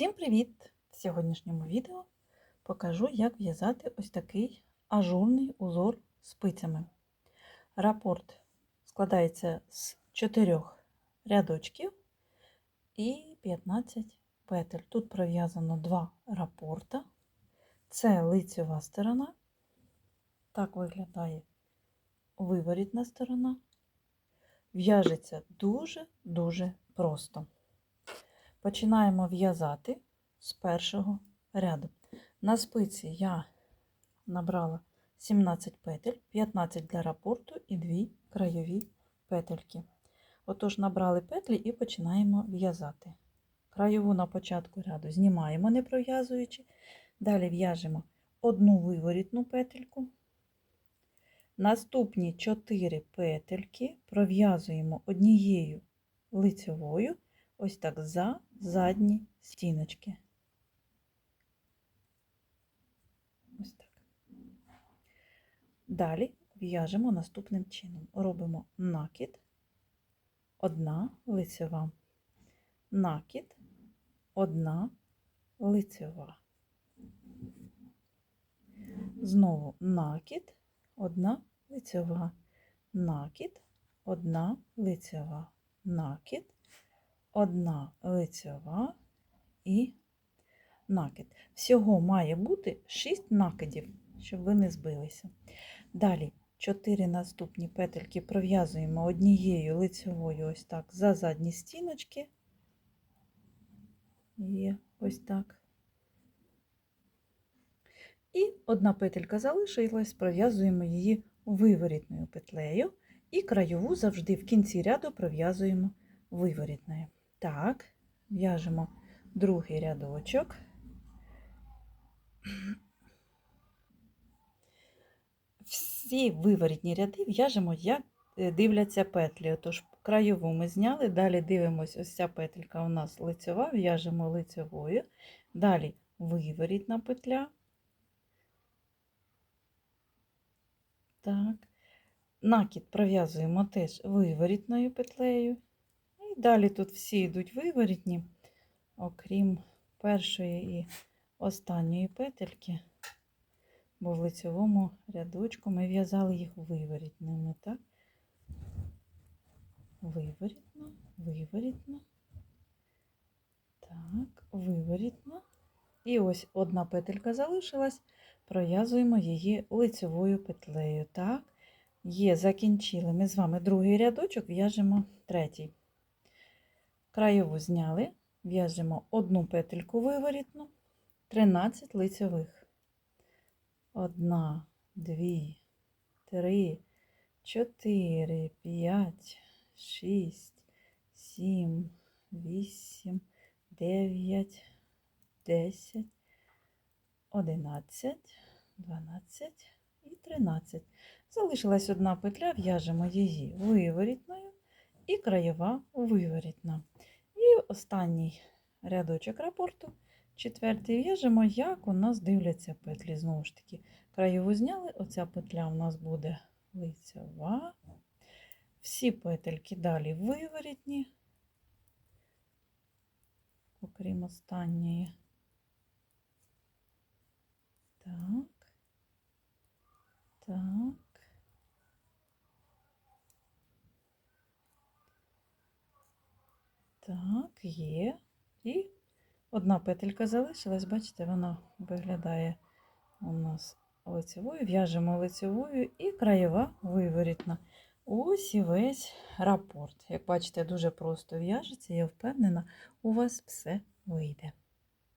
Всім привіт! В сьогоднішньому відео покажу, як в'язати ось такий ажурний узор спицями. Рапорт складається з 4 рядочків і 15 петель. Тут пров'язано два рапорта. Це лицева сторона. Так виглядає виворітна сторона. В'яжеться дуже-дуже просто. Починаємо в'язати з першого ряду. На спиці я набрала 17 петель, 15 для рапорту і 2 краєві петельки. Отож, набрали петлі і починаємо в'язати. Краєву на початку ряду знімаємо, не пров'язуючи. Далі в'яжемо одну виворітну петельку. Наступні 4 петельки пров'язуємо однією лицевою ось так за задні стіночки. Ось так. Далі в'яжемо наступним чином. Робимо накид, одна лицева, накид, одна лицева. Знову накид, одна лицева, накид, одна лицева, накид, одна лицева і накид. Всього має бути 6 накидів, щоб ви не збилися. Далі 4 наступні петельки пров'язуємо однією лицевою ось так за задні стіночки. Є ось так. І одна петелька залишилась, пров'язуємо її виворітною петлею і краєву завжди в кінці ряду пров'язуємо виворітною. Так, в'яжемо другий рядочок. Всі виворітні ряди в'яжемо, як дивляться петлі. Отож, краєву ми зняли, далі дивимося, ось ця петелька у нас лицева, в'яжемо лицевою, далі виворітна петля. Так. Накид пров'язуємо теж виворітною петлею. Далі тут всі йдуть виворітні, окрім першої і останньої петельки, бо в лицевому рядочку ми в'язали їх виворітними, так? Виворітно, виворітно. Так, виворітно. І ось одна петелька залишилась, пров'язуємо її лицевою петлею. Так, є, закінчили. Ми з вами другий рядочок в'яжемо третій. Краєву зняли, в'яжемо одну петельку виворітну, 13 лицевих. Одна, дві, три, чотири, п'ять, шість, сім, вісім, дев'ять, десять, одинадцять, дванадцять і тринадцять. Залишилась одна петля, в'яжемо її виворітною і краєва виворітна. І останній рядочок рапорту, четвертий в'яжемо, як у нас дивляться петлі. Знову ж таки, краєву зняли, оця петля у нас буде лицева. Всі петельки далі виворітні, окрім останньої. Так, так. Так, є. І одна петелька залишилась, бачите, вона виглядає у нас лицевою, в'яжемо лицевою і краєва виворітна. Ось і весь рапорт. Як бачите, дуже просто в'яжеться, я впевнена, у вас все вийде.